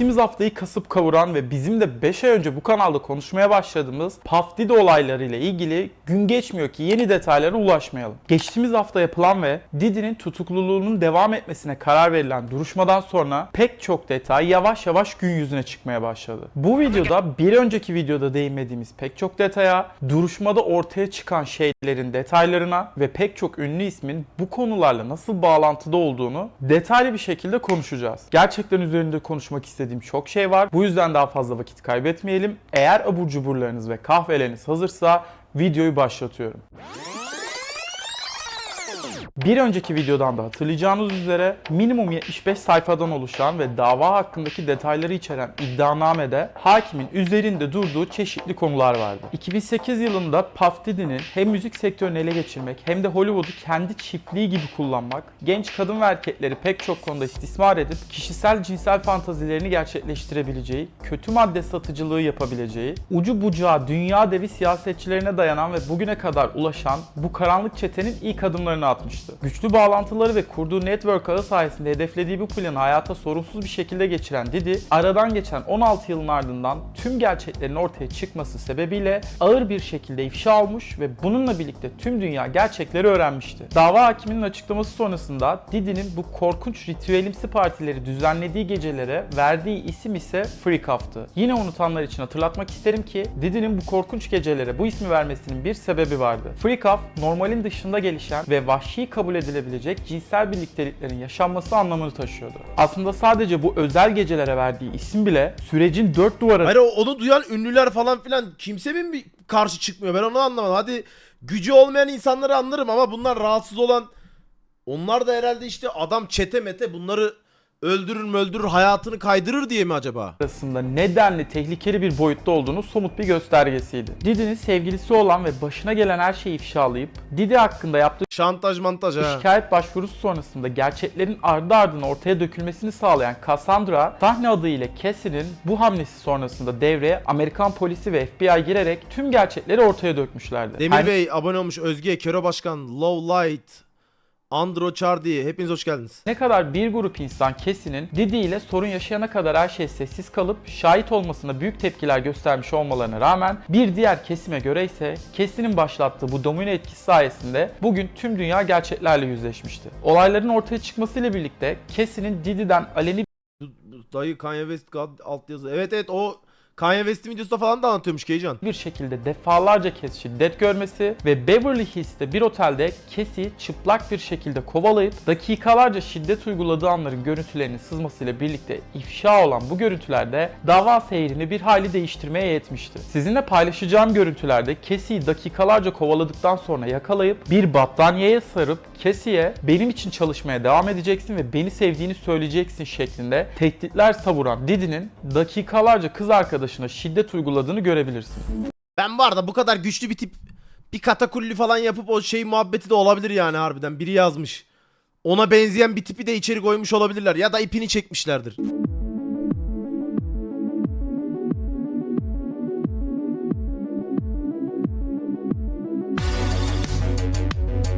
Geçtiğimiz haftayı kasıp kavuran ve bizim de 5 ay önce bu kanalda konuşmaya başladığımız Puff Diddy olaylarıyla ilgili gün geçmiyor ki yeni detaylara ulaşmayalım. Geçtiğimiz hafta yapılan ve Diddy'nin tutukluluğunun devam etmesine karar verilen duruşmadan sonra pek çok detay yavaş yavaş gün yüzüne çıkmaya başladı. Bu videoda bir önceki videoda değinmediğimiz pek çok detaya, duruşmada ortaya çıkan şeylerin detaylarına ve pek çok ünlü ismin bu konularla nasıl bağlantıda olduğunu detaylı bir şekilde konuşacağız. Gerçekten üzerinde konuşmak istediğim çok şey var. Bu yüzden daha fazla vakit kaybetmeyelim. Eğer abur cuburlarınız ve kahveleriniz hazırsa videoyu başlatıyorum. Bir önceki videodan da hatırlayacağınız üzere minimum 75 sayfadan oluşan ve dava hakkındaki detayları içeren iddianamede hakimin üzerinde durduğu çeşitli konular vardı. 2008 yılında Puff Diddy'nin hem müzik sektörünü ele geçirmek hem de Hollywood'u kendi çiftliği gibi kullanmak, genç kadın ve erkekleri pek çok konuda istismar edip kişisel cinsel fantazilerini gerçekleştirebileceği, kötü madde satıcılığı yapabileceği, ucu bucağı dünya devi siyasetçilerine dayanan ve bugüne kadar ulaşan bu karanlık çetenin ilk adımlarını atmıştı. Güçlü bağlantıları ve kurduğu network ağı sayesinde hedeflediği bu planı hayata sorunsuz bir şekilde geçiren Diddy, aradan geçen 16 yılın ardından tüm gerçeklerin ortaya çıkması sebebiyle ağır bir şekilde ifşa olmuş ve bununla birlikte tüm dünya gerçekleri öğrenmişti. Dava hakiminin açıklaması sonrasında Diddy'nin bu korkunç ritüelimsi partileri düzenlediği gecelere verdiği isim ise Freak Off'tı. Yine unutanlar için hatırlatmak isterim ki Diddy'nin bu korkunç gecelere bu ismi vermesinin bir sebebi vardı. Freak Off, normalin dışında gelişen ve vahşi kabul edilebilecek cinsel birlikteliklerin yaşanması anlamını taşıyordu. Aslında sadece bu özel gecelere verdiği isim bile sürecin dört duvar Hayır onu duyan ünlüler falan filan kimse mi karşı çıkmıyor? Ben onu anlamadım. Hadi gücü olmayan insanları anlarım ama bunlar rahatsız olan onlar da herhalde işte adam çete mete bunları öldürür mü öldürür hayatını kaydırır diye mi acaba? arasında nedenli tehlikeli bir boyutta olduğunu somut bir göstergesiydi. Diddy'nin sevgilisi olan ve başına gelen her şeyi ifşalayıp Diddy hakkında yaptığı Şantaj mantaj ha. şikayet başvurusu sonrasında gerçeklerin ardı ardına ortaya dökülmesini sağlayan Cassandra, sahne adıyla Cassie'nin bu hamlesi sonrasında devreye Amerikan polisi ve FBI girerek tüm gerçekleri ortaya dökmüşlerdi. Demir Her Bey abone olmuş. Özge, Kero Başkan, Low Light, Andro Chardy. Hepiniz hoş geldiniz. Ne kadar bir grup insan Kesinin Didi ile sorun yaşayana kadar her şey sessiz kalıp şahit olmasına büyük tepkiler göstermiş olmalarına rağmen bir diğer kesime göre ise Kesin'in başlattığı bu domino etkisi sayesinde bugün tüm dünya gerçeklerle yüzleşmişti. Olayların ortaya çıkmasıyla birlikte Kesin'in Didi'den aleni Dayı Kanye West God alt yazı. Evet evet o Kanye West'in videosunda falan da anlatıyormuş Keycan. bir şekilde defalarca kez şiddet görmesi ve Beverly Hills'te bir otelde Cassie çıplak bir şekilde kovalayıp dakikalarca şiddet uyguladığı anların görüntülerinin sızmasıyla birlikte ifşa olan bu görüntülerde dava seyrini bir hayli değiştirmeye yetmişti. Sizinle paylaşacağım görüntülerde Cassie'yi dakikalarca kovaladıktan sonra yakalayıp bir battaniyeye sarıp Cassie'ye benim için çalışmaya devam edeceksin ve beni sevdiğini söyleyeceksin şeklinde tehditler savuran Didi'nin dakikalarca kız arkadaşına şiddet uyguladığını görebilirsin. Ben var da bu kadar güçlü bir tip bir katakulli falan yapıp o şey muhabbeti de olabilir yani harbiden. Biri yazmış. Ona benzeyen bir tipi de içeri koymuş olabilirler ya da ipini çekmişlerdir.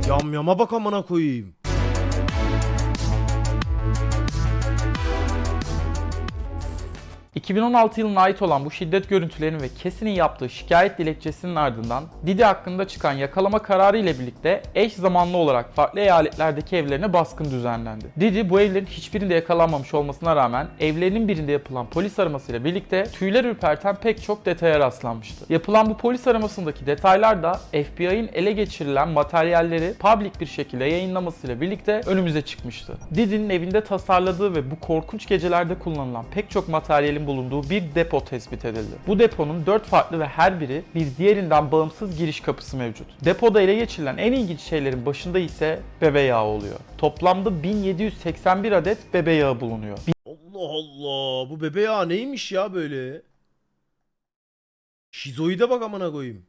Yam yama bak amına koyayım. ...2016 yılına ait olan bu şiddet görüntülerinin ve Kesinin yaptığı şikayet dilekçesinin ardından... ...Didi hakkında çıkan yakalama kararı ile birlikte... ...eş zamanlı olarak farklı eyaletlerdeki evlerine baskın düzenlendi. Didi bu evlerin hiçbirinde yakalanmamış olmasına rağmen... ...evlerinin birinde yapılan polis aramasıyla birlikte... ...tüyler ürperten pek çok detaya rastlanmıştı. Yapılan bu polis aramasındaki detaylar da... ...FBI'nin ele geçirilen materyalleri... ...public bir şekilde yayınlamasıyla birlikte önümüze çıkmıştı. Didi'nin evinde tasarladığı ve bu korkunç gecelerde kullanılan pek çok materyalin bulunduğu bir depo tespit edildi. Bu deponun 4 farklı ve her biri bir diğerinden bağımsız giriş kapısı mevcut. Depoda ele geçirilen en ilginç şeylerin başında ise bebe yağı oluyor. Toplamda 1781 adet bebe yağı bulunuyor. Allah Allah bu bebe ya neymiş ya böyle? Şizoide bak amına koyayım.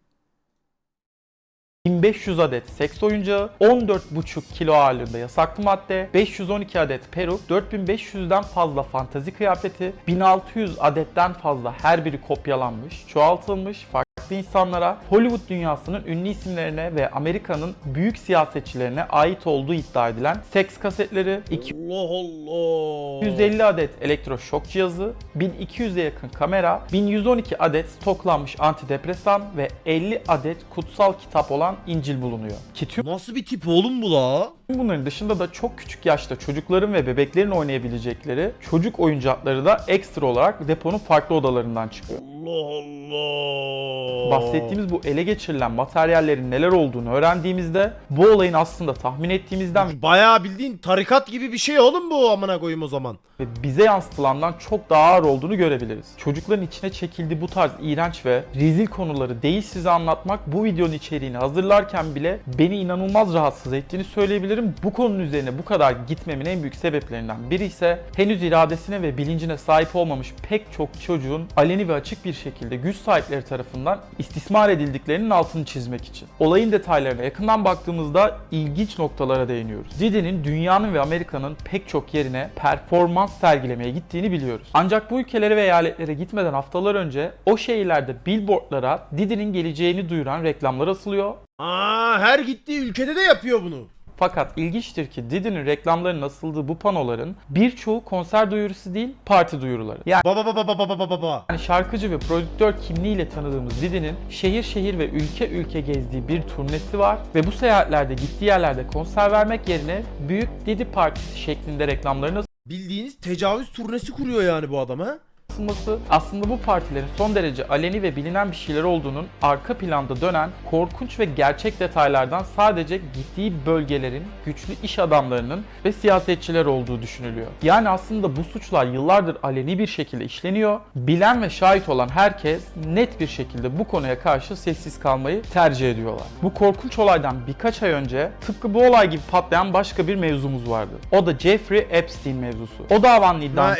1500 adet seks oyuncağı, 14,5 kilo ağırlığında yasaklı madde, 512 adet peruk, 4500'den fazla fantazi kıyafeti, 1600 adetten fazla her biri kopyalanmış, çoğaltılmış, farklı insanlara, Hollywood dünyasının ünlü isimlerine ve Amerika'nın büyük siyasetçilerine ait olduğu iddia edilen seks kasetleri, Allah Allah. 250 adet elektroşok cihazı, 1200'e yakın kamera, 1112 adet stoklanmış antidepresan ve 50 adet kutsal kitap olan İncil bulunuyor. Ki tüm Nasıl bir tip oğlum bu la? bunların dışında da çok küçük yaşta çocukların ve bebeklerin oynayabilecekleri çocuk oyuncakları da ekstra olarak deponun farklı odalarından çıkıyor. Allah Allah. Bahsettiğimiz bu ele geçirilen materyallerin neler olduğunu öğrendiğimizde bu olayın aslında tahmin ettiğimizden Bayağı bildiğin tarikat gibi bir şey oğlum bu amına koyayım o zaman. ve bize yansıtılandan çok daha ağır olduğunu görebiliriz. Çocukların içine çekildiği bu tarz iğrenç ve rezil konuları değil size anlatmak bu videonun içeriğini hazırlarken bile beni inanılmaz rahatsız ettiğini söyleyebilirim. Bu konunun üzerine bu kadar gitmemin en büyük sebeplerinden biri ise henüz iradesine ve bilincine sahip olmamış pek çok çocuğun aleni ve açık bir şekilde güç sahipleri tarafından istismar edildiklerinin altını çizmek için. Olayın detaylarına yakından baktığımızda ilginç noktalara değiniyoruz. Didi'nin dünyanın ve Amerika'nın pek çok yerine performans sergilemeye gittiğini biliyoruz. Ancak bu ülkelere ve eyaletlere gitmeden haftalar önce o şehirlerde billboardlara Didi'nin geleceğini duyuran reklamlar asılıyor Aa her gittiği ülkede de yapıyor bunu. Fakat ilginçtir ki Didi'nin reklamlarının asıldığı bu panoların birçoğu konser duyurusu değil, parti duyuruları. Yani Baba baba baba baba baba. şarkıcı ve prodüktör kimliğiyle tanıdığımız Didi'nin şehir şehir ve ülke ülke gezdiği bir turnesi var ve bu seyahatlerde gittiği yerlerde konser vermek yerine büyük Didi Partisi şeklinde reklamlarını Bildiğiniz tecavüz turnesi kuruyor yani bu adam ha. Asılması aslında bu partilerin son derece aleni ve bilinen bir şeyler olduğunun arka planda dönen korkunç ve gerçek detaylardan sadece gittiği bölgelerin güçlü iş adamlarının ve siyasetçiler olduğu düşünülüyor. Yani aslında bu suçlar yıllardır aleni bir şekilde işleniyor. Bilen ve şahit olan herkes net bir şekilde bu konuya karşı sessiz kalmayı tercih ediyorlar. Bu korkunç olaydan birkaç ay önce tıpkı bu olay gibi patlayan başka bir mevzumuz vardı. O da Jeffrey Epstein mevzusu. O davanın iddia Ha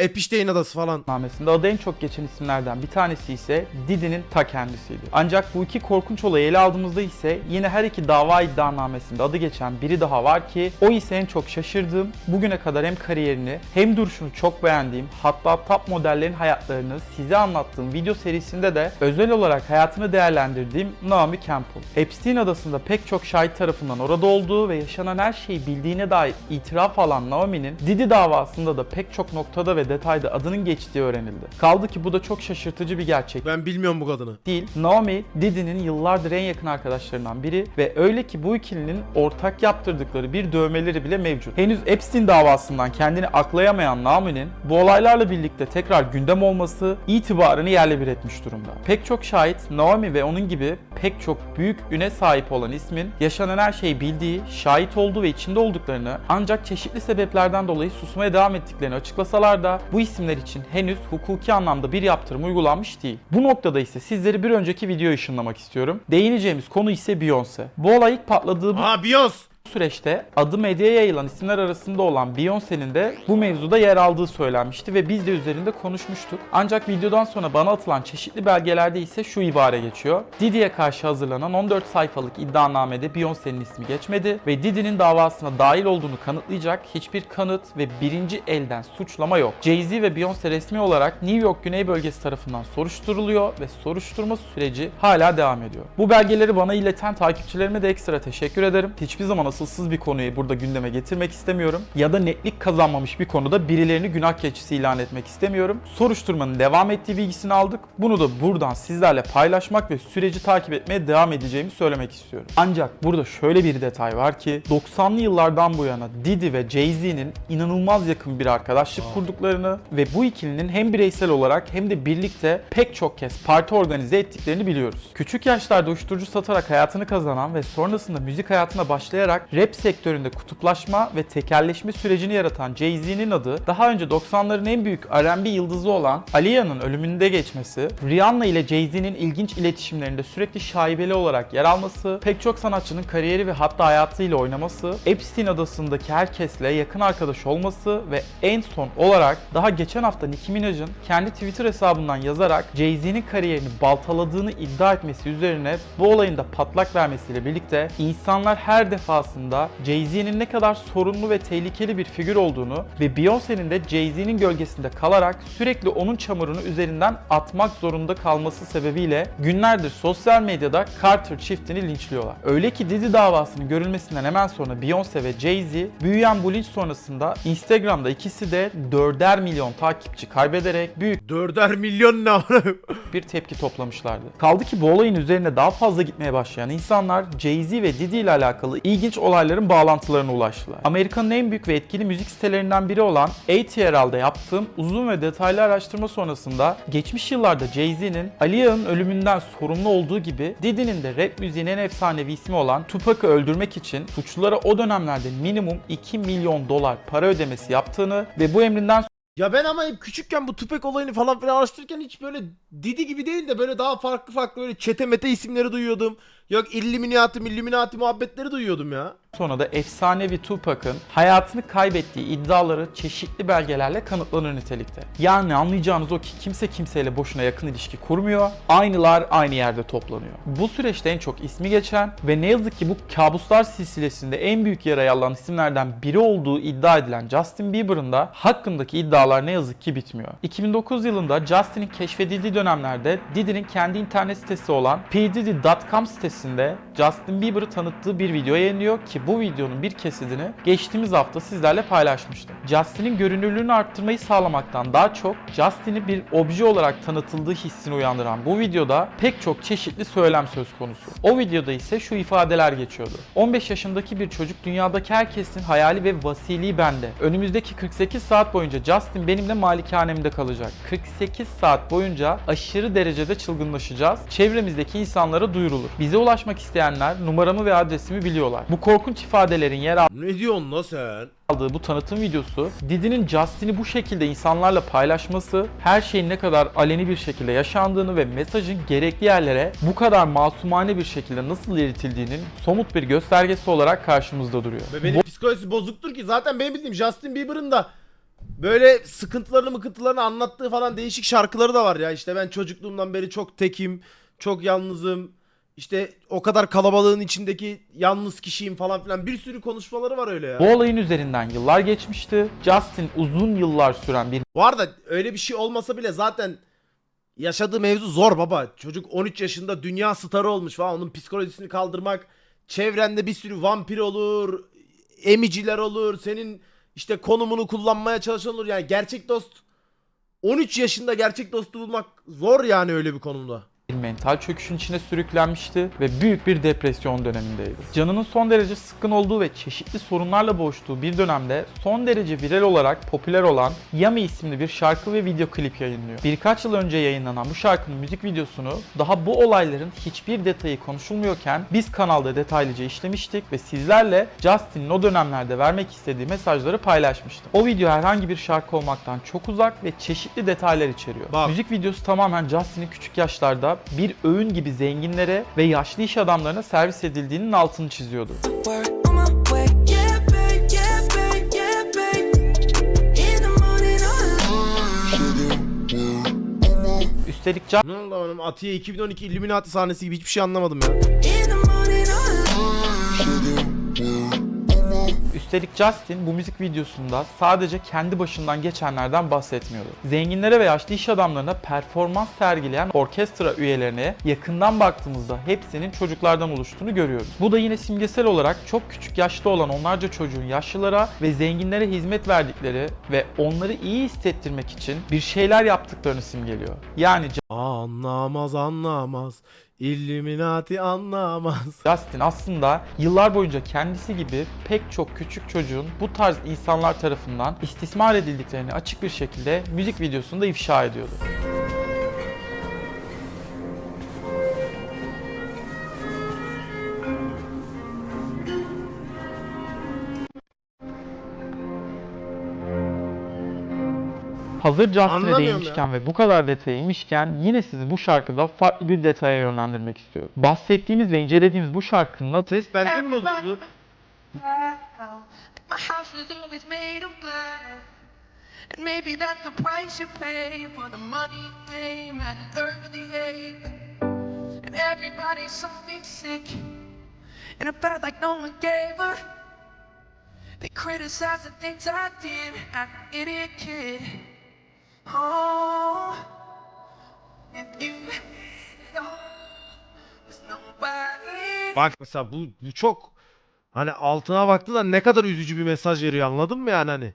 Adı en çok geçen isimlerden bir tanesi ise Didi'nin ta kendisiydi. Ancak bu iki korkunç olayı ele aldığımızda ise yine her iki dava iddianamesinde adı geçen biri daha var ki o ise en çok şaşırdığım, bugüne kadar hem kariyerini hem duruşunu çok beğendiğim hatta top modellerin hayatlarını size anlattığım video serisinde de özel olarak hayatını değerlendirdiğim Naomi Campbell. Epstein adasında pek çok şahit tarafından orada olduğu ve yaşanan her şeyi bildiğine dair itiraf alan Naomi'nin Didi davasında da pek çok noktada ve detayda adının geçtiği öğrenildi. Kaldı ki bu da çok şaşırtıcı bir gerçek Ben bilmiyorum bu kadını. değil. Naomi, Didi'nin yıllardır en yakın arkadaşlarından biri ve öyle ki bu ikilinin ortak yaptırdıkları bir dövmeleri bile mevcut. Henüz Epstein davasından kendini aklayamayan Naomi'nin bu olaylarla birlikte tekrar gündem olması itibarını yerle bir etmiş durumda. Pek çok şahit Naomi ve onun gibi pek çok büyük üne sahip olan ismin yaşanan her şeyi bildiği, şahit olduğu ve içinde olduklarını ancak çeşitli sebeplerden dolayı susmaya devam ettiklerini açıklasalar da bu isimler için henüz hukuki anlamda bir yaptırım uygulanmış değil. Bu noktada ise sizleri bir önceki videoya ışınlamak istiyorum. Değineceğimiz konu ise Beyoncé. Bu olay ilk patladığı bu Aa Beyoncé. Süreçte adı medyaya yayılan isimler arasında olan Beyoncé'nin de bu mevzuda yer aldığı söylenmişti ve biz de üzerinde konuşmuştuk. Ancak videodan sonra bana atılan çeşitli belgelerde ise şu ibare geçiyor. Didi'ye karşı hazırlanan 14 sayfalık iddianamede Beyoncé'nin ismi geçmedi ve Didi'nin davasına dahil olduğunu kanıtlayacak hiçbir kanıt ve birinci elden suçlama yok. Jay-Z ve Beyoncé resmi olarak New York Güney Bölgesi tarafından soruşturuluyor ve soruşturma süreci hala devam ediyor. Bu belgeleri bana ileten takipçilerime de ekstra teşekkür ederim. Hiçbir zaman asılsız bir konuyu burada gündeme getirmek istemiyorum. Ya da netlik kazanmamış bir konuda birilerini günah keçisi ilan etmek istemiyorum. Soruşturmanın devam ettiği bilgisini aldık. Bunu da buradan sizlerle paylaşmak ve süreci takip etmeye devam edeceğimi söylemek istiyorum. Ancak burada şöyle bir detay var ki 90'lı yıllardan bu yana Didi ve Jay-Z'nin inanılmaz yakın bir arkadaşlık kurduklarını ve bu ikilinin hem bireysel olarak hem de birlikte pek çok kez parti organize ettiklerini biliyoruz. Küçük yaşlarda uyuşturucu satarak hayatını kazanan ve sonrasında müzik hayatına başlayarak rap sektöründe kutuplaşma ve tekelleşme sürecini yaratan Jay-Z'nin adı daha önce 90'ların en büyük R&B yıldızı olan Aliyah'ın ölümünde geçmesi, Rihanna ile Jay-Z'nin ilginç iletişimlerinde sürekli şaibeli olarak yer alması, pek çok sanatçının kariyeri ve hatta hayatıyla oynaması, Epstein adasındaki herkesle yakın arkadaş olması ve en son olarak daha geçen hafta Nicki Minaj'ın kendi Twitter hesabından yazarak Jay-Z'nin kariyerini baltaladığını iddia etmesi üzerine bu olayın da patlak vermesiyle birlikte insanlar her defasında davasında Jay-Z'nin ne kadar sorunlu ve tehlikeli bir figür olduğunu ve Beyoncé'nin de Jay-Z'nin gölgesinde kalarak sürekli onun çamurunu üzerinden atmak zorunda kalması sebebiyle günlerdir sosyal medyada Carter çiftini linçliyorlar. Öyle ki Diddy davasının görülmesinden hemen sonra Beyoncé ve Jay-Z büyüyen bu linç sonrasında Instagram'da ikisi de 4'er milyon takipçi kaybederek büyük Dörder milyon ne bir tepki toplamışlardı. Kaldı ki bu olayın üzerine daha fazla gitmeye başlayan insanlar Jay-Z ve Diddy ile alakalı ilginç olayların bağlantılarına ulaştılar. Amerika'nın en büyük ve etkili müzik sitelerinden biri olan ATRL'de yaptığım uzun ve detaylı araştırma sonrasında geçmiş yıllarda Jay-Z'nin Aliyah'ın ölümünden sorumlu olduğu gibi Diddy'nin de rap müziğin en efsanevi ismi olan Tupac'ı öldürmek için suçlulara o dönemlerde minimum 2 milyon dolar para ödemesi yaptığını ve bu emrinden Ya ben ama hep küçükken bu Tupek olayını falan filan araştırırken hiç böyle Didi gibi değil de böyle daha farklı farklı böyle çete mete isimleri duyuyordum. Yok Illuminati, Illuminati muhabbetleri duyuyordum ya. sonra da efsanevi Tupac'ın hayatını kaybettiği iddiaları çeşitli belgelerle kanıtlanır nitelikte. Yani anlayacağınız o ki kimse kimseyle boşuna yakın ilişki kurmuyor. Aynılar aynı yerde toplanıyor. Bu süreçte en çok ismi geçen ve ne yazık ki bu kabuslar silsilesinde en büyük yarayı alan isimlerden biri olduğu iddia edilen Justin Bieber'ın da hakkındaki iddialar ne yazık ki bitmiyor. 2009 yılında Justin'in keşfedildiği dönemlerde Diddy'nin kendi internet sitesi olan pdiddy.com sitesinde Justin Bieber'ı tanıttığı bir video yayınlıyor ki bu videonun bir kesitini geçtiğimiz hafta sizlerle paylaşmıştım. Justin'in görünürlüğünü arttırmayı sağlamaktan daha çok Justin'i bir obje olarak tanıtıldığı hissini uyandıran bu videoda pek çok çeşitli söylem söz konusu. O videoda ise şu ifadeler geçiyordu. 15 yaşındaki bir çocuk dünyadaki herkesin hayali ve vasiliği bende. Önümüzdeki 48 saat boyunca Justin benimle malikanemde kalacak. 48 saat boyunca aşırı derecede çılgınlaşacağız. Çevremizdeki insanlara duyurulur. Bize ulaşmak isteyenler numaramı ve adresimi biliyorlar. Bu korkunç ifadelerin yer Ne diyorsun la sen? aldığı bu tanıtım videosu Diddy'nin Justin'i bu şekilde insanlarla paylaşması her şeyin ne kadar aleni bir şekilde yaşandığını ve mesajın gerekli yerlere bu kadar masumane bir şekilde nasıl iletildiğinin somut bir göstergesi olarak karşımızda duruyor. Ve benim psikolojisi bozuktur ki zaten benim bildiğim Justin Bieber'ın da böyle sıkıntılarını mıkıntılarını anlattığı falan değişik şarkıları da var ya. İşte ben çocukluğumdan beri çok tekim, çok yalnızım. İşte o kadar kalabalığın içindeki yalnız kişiyim falan filan bir sürü konuşmaları var öyle ya. Bu olayın üzerinden yıllar geçmişti. Justin uzun yıllar süren bir Bu arada öyle bir şey olmasa bile zaten yaşadığı mevzu zor baba. Çocuk 13 yaşında dünya starı olmuş falan. Onun psikolojisini kaldırmak. Çevrende bir sürü vampir olur. Emiciler olur. Senin işte konumunu kullanmaya çalışan olur. Yani gerçek dost 13 yaşında gerçek dostu bulmak zor yani öyle bir konumda. Mental çöküşün içine sürüklenmişti ve büyük bir depresyon dönemindeydi. Canının son derece sıkkın olduğu ve çeşitli sorunlarla boğuştuğu bir dönemde son derece viral olarak popüler olan Yummy isimli bir şarkı ve video klip yayınlıyor. Birkaç yıl önce yayınlanan bu şarkının müzik videosunu daha bu olayların hiçbir detayı konuşulmuyorken biz kanalda detaylıca işlemiştik ve sizlerle Justin'in o dönemlerde vermek istediği mesajları paylaşmıştım. O video herhangi bir şarkı olmaktan çok uzak ve çeşitli detaylar içeriyor. Bak. Müzik videosu tamamen Justin'in küçük yaşlarda bir öğün gibi zenginlere ve yaşlı iş adamlarına servis edildiğinin altını çiziyordu. oh, Üstelik Ne oldu oğlum? Atiye 2012 Illuminati sahnesi gibi hiçbir şey anlamadım ya. Üstelik Justin bu müzik videosunda sadece kendi başından geçenlerden bahsetmiyordu. Zenginlere ve yaşlı iş adamlarına performans sergileyen orkestra üyelerine yakından baktığımızda hepsinin çocuklardan oluştuğunu görüyoruz. Bu da yine simgesel olarak çok küçük yaşta olan onlarca çocuğun yaşlılara ve zenginlere hizmet verdikleri ve onları iyi hissettirmek için bir şeyler yaptıklarını simgeliyor. Yani Anlamaz anlamaz. Illuminati anlamaz. Justin aslında yıllar boyunca kendisi gibi pek çok küçük çocuğun bu tarz insanlar tarafından istismar edildiklerini açık bir şekilde müzik videosunda ifşa ediyordu. Hazır Justin'e değinmişken ve bu kadar detaya inmişken yine sizi bu şarkıda farklı bir detaya yönlendirmek istiyorum. Bahsettiğimiz ve incelediğimiz bu şarkının adı Ses bende mi bozuldu? And maybe that's the price you pay for the money, fame, and an early age. And everybody's something sick. and it felt like no one gave her. They criticized the things I did. I'm an idiot kid. Bak mesela bu, bu çok hani altına baktı da ne kadar üzücü bir mesaj veriyor anladın mı yani hani?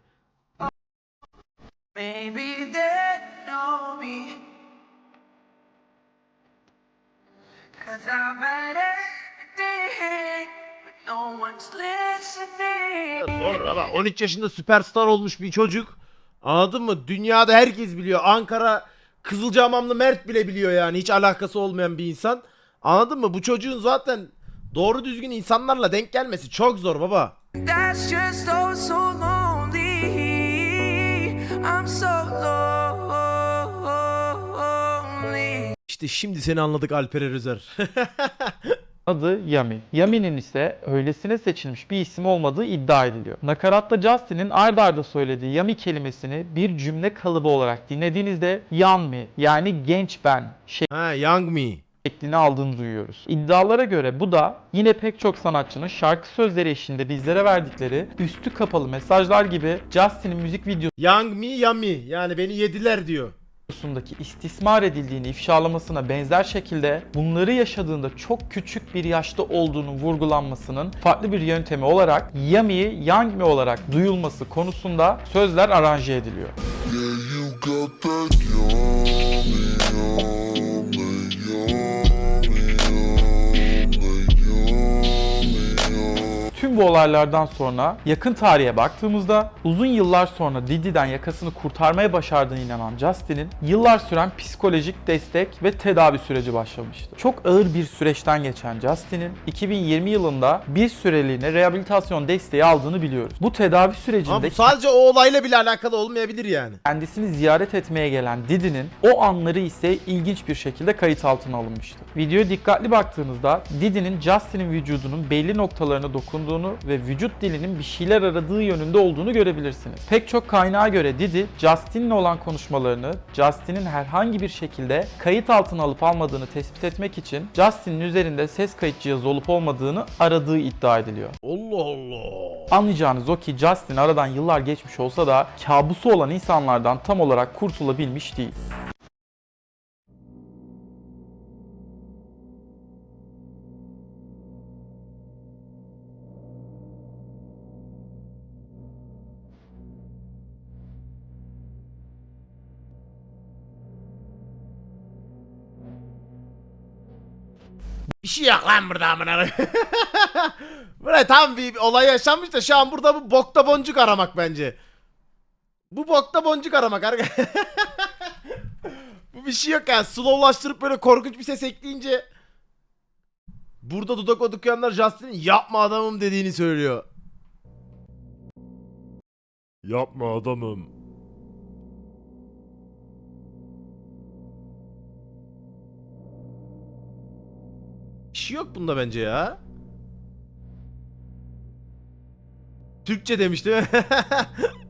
Sonra bak 13 yaşında süperstar olmuş bir çocuk. Anladın mı? Dünyada herkes biliyor. Ankara Kızılcahamamlı Mert bile biliyor yani. Hiç alakası olmayan bir insan. Anladın mı? Bu çocuğun zaten doğru düzgün insanlarla denk gelmesi çok zor baba. That's just so lonely. I'm so lonely. İşte şimdi seni anladık Alper Özer. Adı Yami. Yami'nin ise öylesine seçilmiş bir isim olmadığı iddia ediliyor. Nakaratta Justin'in ard arda söylediği Yami kelimesini bir cümle kalıbı olarak dinlediğinizde Yanmi yani genç ben ha Young Me. şeklini aldığını duyuyoruz. İddialara göre bu da yine pek çok sanatçının şarkı sözleri eşliğinde bizlere verdikleri üstü kapalı mesajlar gibi Justin'in müzik Young Me Yummy. Yani beni yediler diyor. Videosundaki istismar edildiğini ifşalamasına benzer şekilde bunları yaşadığında çok küçük bir yaşta olduğunu vurgulanmasının farklı bir yöntemi olarak Yami'yi Young Me olarak duyulması konusunda sözler aranje ediliyor. Yeah, bu olaylardan sonra yakın tarihe baktığımızda uzun yıllar sonra Diddy'den yakasını kurtarmaya başardığına inanan Justin'in yıllar süren psikolojik destek ve tedavi süreci başlamıştı. Çok ağır bir süreçten geçen Justin'in 2020 yılında bir süreliğine rehabilitasyon desteği aldığını biliyoruz. Bu tedavi Ama sürecinde bu sadece o olayla bile alakalı olmayabilir yani. kendisini ziyaret etmeye gelen Didi'nin o anları ise ilginç bir şekilde kayıt altına alınmıştı. Videoya dikkatli baktığınızda Didi'nin Justin'in vücudunun belli noktalarına dokunduğunu ve vücut dilinin bir şeyler aradığı yönünde olduğunu görebilirsiniz. Pek çok kaynağa göre Didi, Justin'le olan konuşmalarını Justin'in herhangi bir şekilde kayıt altına alıp almadığını tespit etmek için Justin'in üzerinde ses kayıt cihazı olup olmadığını aradığı iddia ediliyor. Allah Allah. Anlayacağınız o ki Justin aradan yıllar geçmiş olsa da kabusu olan insanlardan tam olarak kurtulabilmiş değil. Bir şey yok lan burada amına. Buraya tam bir olay yaşanmış da şu an burada bu bokta boncuk aramak bence. Bu bokta boncuk aramak arkadaşlar. bu bir şey yok yani slowlaştırıp böyle korkunç bir ses ekleyince Burada dudak okuyanlar Justin'in yapma adamım dediğini söylüyor. Yapma adamım. Bir şey yok bunda bence ya. Türkçe demiş değil mi?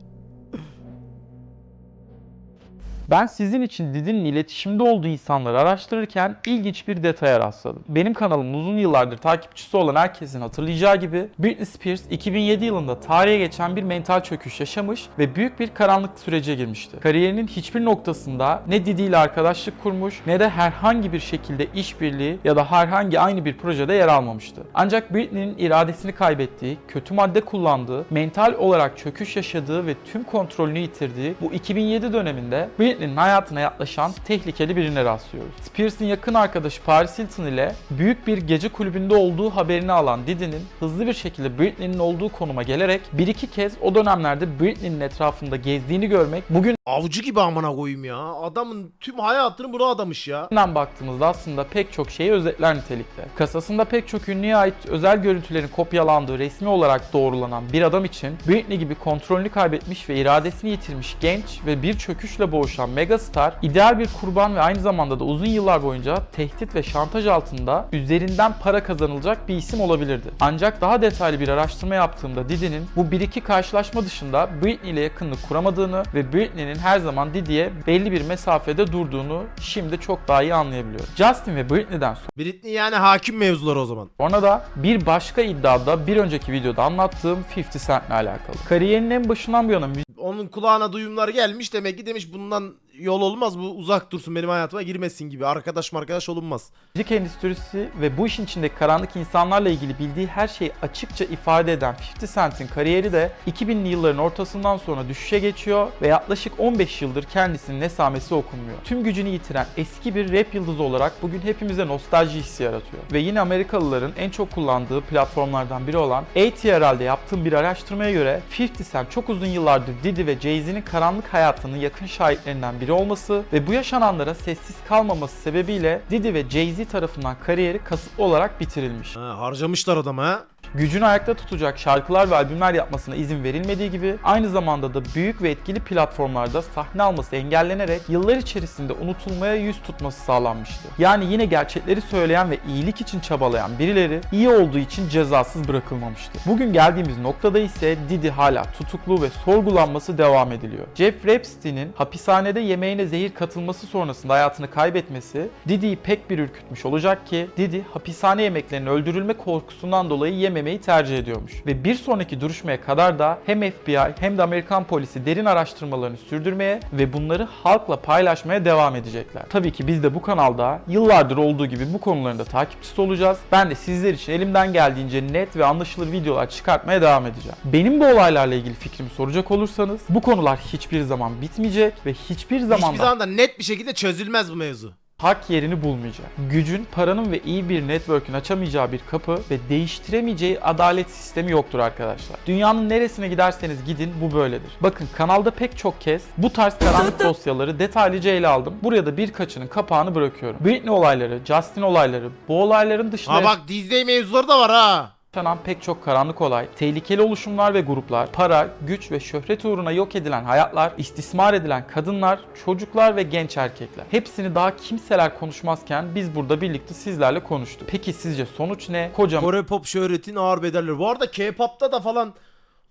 Ben sizin için Didi'nin iletişimde olduğu insanları araştırırken ilginç bir detaya rastladım. Benim kanalımın uzun yıllardır takipçisi olan herkesin hatırlayacağı gibi Britney Spears 2007 yılında tarihe geçen bir mental çöküş yaşamış ve büyük bir karanlık sürece girmişti. Kariyerinin hiçbir noktasında ne Didi ile arkadaşlık kurmuş ne de herhangi bir şekilde işbirliği ya da herhangi aynı bir projede yer almamıştı. Ancak Britney'nin iradesini kaybettiği, kötü madde kullandığı, mental olarak çöküş yaşadığı ve tüm kontrolünü yitirdiği bu 2007 döneminde Britney'nin hayatına yaklaşan tehlikeli birine rastlıyoruz. Spears'ın yakın arkadaşı Paris Hilton ile büyük bir gece kulübünde olduğu haberini alan Didi'nin hızlı bir şekilde Britney'nin olduğu konuma gelerek bir iki kez o dönemlerde Britney'nin etrafında gezdiğini görmek bugün Avcı gibi amına koyayım ya. Adamın tüm hayatını buna adamış ya. Nereden baktığımızda aslında pek çok şeyi özetler nitelikte. Kasasında pek çok ünlüye ait özel görüntülerin kopyalandığı resmi olarak doğrulanan bir adam için Britney gibi kontrolünü kaybetmiş ve iradesini yitirmiş genç ve bir çöküşle boğuşan megastar ideal bir kurban ve aynı zamanda da uzun yıllar boyunca tehdit ve şantaj altında üzerinden para kazanılacak bir isim olabilirdi. Ancak daha detaylı bir araştırma yaptığımda Didi'nin bu bir iki karşılaşma dışında Britney ile yakınlık kuramadığını ve Britney'nin her zaman Didi'ye belli bir mesafede durduğunu şimdi çok daha iyi anlayabiliyorum. Justin ve Britney'den Britney yani hakim mevzuları o zaman. Sonra da bir başka iddiada bir önceki videoda anlattığım 50 Cent'le alakalı. Kariyerinin en başından bu yana Onun kulağına duyumlar gelmiş demek ki demiş bundan yol olmaz bu uzak dursun benim hayatıma girmesin gibi. Arkadaş arkadaş olunmaz. müzik endüstrisi ve bu işin içindeki karanlık insanlarla ilgili bildiği her şeyi açıkça ifade eden 50 Cent'in kariyeri de 2000'li yılların ortasından sonra düşüşe geçiyor ve yaklaşık 15 yıldır kendisinin esamesi okunmuyor. Tüm gücünü yitiren eski bir rap yıldızı olarak bugün hepimize nostalji hissi yaratıyor. Ve yine Amerikalıların en çok kullandığı platformlardan biri olan ATRL'de yaptığım bir araştırmaya göre 50 Cent çok uzun yıllardır Diddy ve Jay-Z'nin karanlık hayatının yakın şahitlerinden biri olması ve bu yaşananlara sessiz kalmaması sebebiyle Diddy ve Jay-Z tarafından kariyeri kasıtlı olarak bitirilmiş. Ha, harcamışlar adamı ha. Gücünü ayakta tutacak şarkılar ve albümler yapmasına izin verilmediği gibi aynı zamanda da büyük ve etkili platformlarda sahne alması engellenerek yıllar içerisinde unutulmaya yüz tutması sağlanmıştı. Yani yine gerçekleri söyleyen ve iyilik için çabalayan birileri iyi olduğu için cezasız bırakılmamıştı. Bugün geldiğimiz noktada ise Diddy hala tutuklu ve sorgulanması devam ediliyor. Jeff Epstein'in hapishanede yemeğine zehir katılması sonrasında hayatını kaybetmesi Diddy'yi pek bir ürkütmüş olacak ki Diddy hapishane yemeklerinin öldürülme korkusundan dolayı yememeyi tercih ediyormuş. Ve bir sonraki duruşmaya kadar da hem FBI hem de Amerikan polisi derin araştırmalarını sürdürmeye ve bunları halkla paylaşmaya devam edecekler. Tabii ki biz de bu kanalda yıllardır olduğu gibi bu konuların da takipçisi olacağız. Ben de sizler için elimden geldiğince net ve anlaşılır videolar çıkartmaya devam edeceğim. Benim bu olaylarla ilgili fikrimi soracak olursanız bu konular hiçbir zaman bitmeyecek ve hiçbir zaman Hiçbir zaman da net bir şekilde çözülmez bu mevzu. Hak yerini bulmayacak. Gücün, paranın ve iyi bir network'ün açamayacağı bir kapı ve değiştiremeyeceği adalet sistemi yoktur arkadaşlar. Dünyanın neresine giderseniz gidin bu böyledir. Bakın kanalda pek çok kez bu tarz karanlık dosyaları detaylıca ele aldım. Buraya da birkaçının kapağını bırakıyorum. Britney olayları, Justin olayları, bu olayların dışında Ha bak Disney mevzuları da var ha. Yaşanan pek çok karanlık olay, tehlikeli oluşumlar ve gruplar, para, güç ve şöhret uğruna yok edilen hayatlar, istismar edilen kadınlar, çocuklar ve genç erkekler. Hepsini daha kimseler konuşmazken biz burada birlikte sizlerle konuştuk. Peki sizce sonuç ne? Kocaman Kore pop şöhretin ağır bedelleri. Bu arada K-pop'ta da falan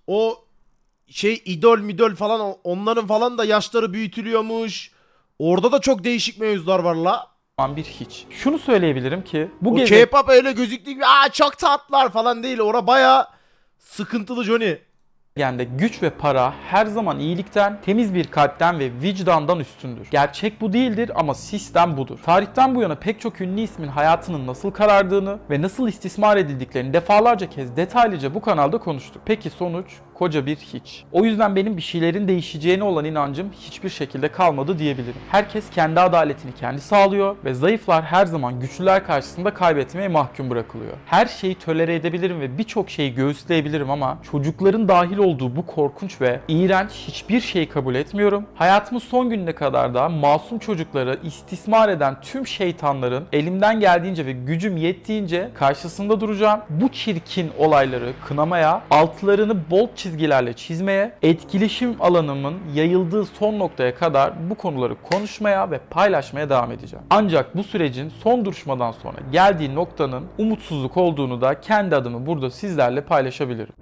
o şey idol midol falan onların falan da yaşları büyütülüyormuş. Orada da çok değişik mevzular var la. Bir hiç. Şunu söyleyebilirim ki bu O gezi K-pop öyle gözüktüğü gibi aa çok tatlılar falan değil. Ora baya sıkıntılı Johnny. Gezegende güç ve para her zaman iyilikten, temiz bir kalpten ve vicdandan üstündür. Gerçek bu değildir ama sistem budur. Tarihten bu yana pek çok ünlü ismin hayatının nasıl karardığını ve nasıl istismar edildiklerini defalarca kez detaylıca bu kanalda konuştuk. Peki sonuç? Koca bir hiç. O yüzden benim bir şeylerin değişeceğine olan inancım hiçbir şekilde kalmadı diyebilirim. Herkes kendi adaletini kendi sağlıyor ve zayıflar her zaman güçlüler karşısında kaybetmeye mahkum bırakılıyor. Her şeyi tolere edebilirim ve birçok şeyi göğüsleyebilirim ama çocukların dahil olduğu bu korkunç ve iğrenç hiçbir şeyi kabul etmiyorum. Hayatımın son gününe kadar da masum çocukları istismar eden tüm şeytanların elimden geldiğince ve gücüm yettiğince karşısında duracağım. Bu çirkin olayları kınamaya, altlarını bol çizgilerle çizmeye, etkileşim alanımın yayıldığı son noktaya kadar bu konuları konuşmaya ve paylaşmaya devam edeceğim. Ancak bu sürecin son duruşmadan sonra geldiği noktanın umutsuzluk olduğunu da kendi adımı burada sizlerle paylaşabilirim.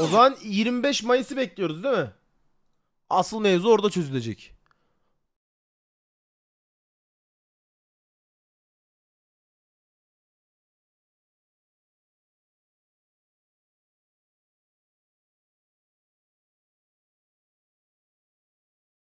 O zaman 25 Mayıs'ı bekliyoruz değil mi? Asıl mevzu orada çözülecek.